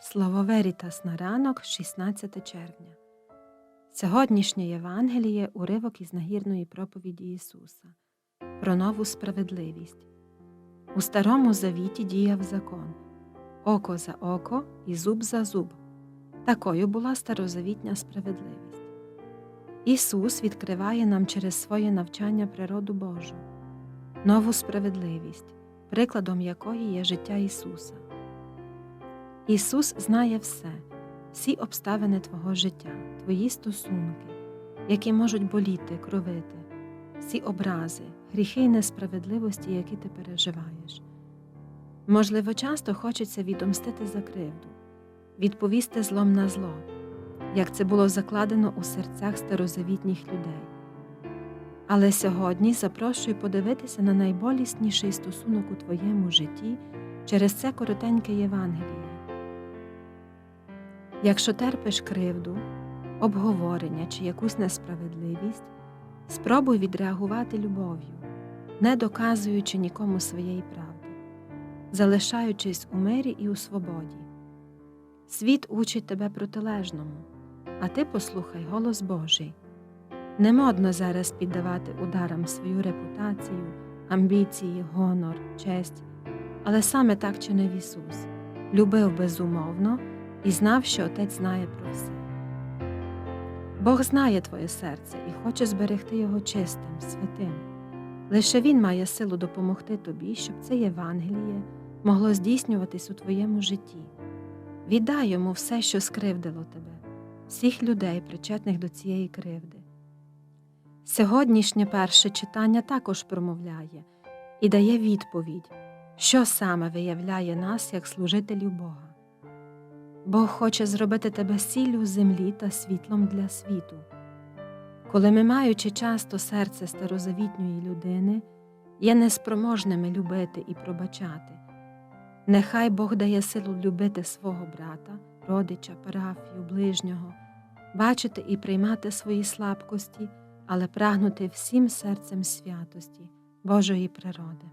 Слово Верітас на ранок, 16 червня. Сьогоднішнє Євангеліє уривок із нагірної проповіді Ісуса про нову справедливість. У Старому Завіті діяв закон око за око і зуб за зуб. Такою була старозавітня справедливість. Ісус відкриває нам через своє навчання природу Божу, нову справедливість, прикладом якої є життя Ісуса. Ісус знає все, всі обставини Твого життя, Твої стосунки, які можуть боліти, кровити, всі образи, гріхи й несправедливості, які ти переживаєш. Можливо, часто хочеться відомстити за кривду, відповісти злом на зло, як це було закладено у серцях старозавітніх людей. Але сьогодні запрошую подивитися на найболісніший стосунок у твоєму житті через це коротеньке Євангеліє. Якщо терпиш кривду, обговорення чи якусь несправедливість, спробуй відреагувати любов'ю, не доказуючи нікому своєї правди, залишаючись у мирі і у свободі. Світ учить тебе протилежному, а ти послухай голос Божий. Не модно зараз піддавати ударам свою репутацію, амбіції, гонор, честь, але саме так чинив Ісус, любив безумовно і знав, що Отець знає про все. Бог знає твоє серце і хоче зберегти його чистим, святим. Лише Він має силу допомогти тобі, щоб це Євангеліє могло здійснюватись у твоєму житті. Віддай йому все, що скривдило тебе, всіх людей, причетних до цієї кривди. Сьогоднішнє перше читання також промовляє і дає відповідь, що саме виявляє нас як служителів Бога. Бог хоче зробити тебе сіллю землі та світлом для світу. Коли ми, маючи часто серце старозавітньої людини, є неспроможними любити і пробачати, нехай Бог дає силу любити свого брата, родича, парафію, ближнього, бачити і приймати свої слабкості, але прагнути всім серцем святості, Божої природи.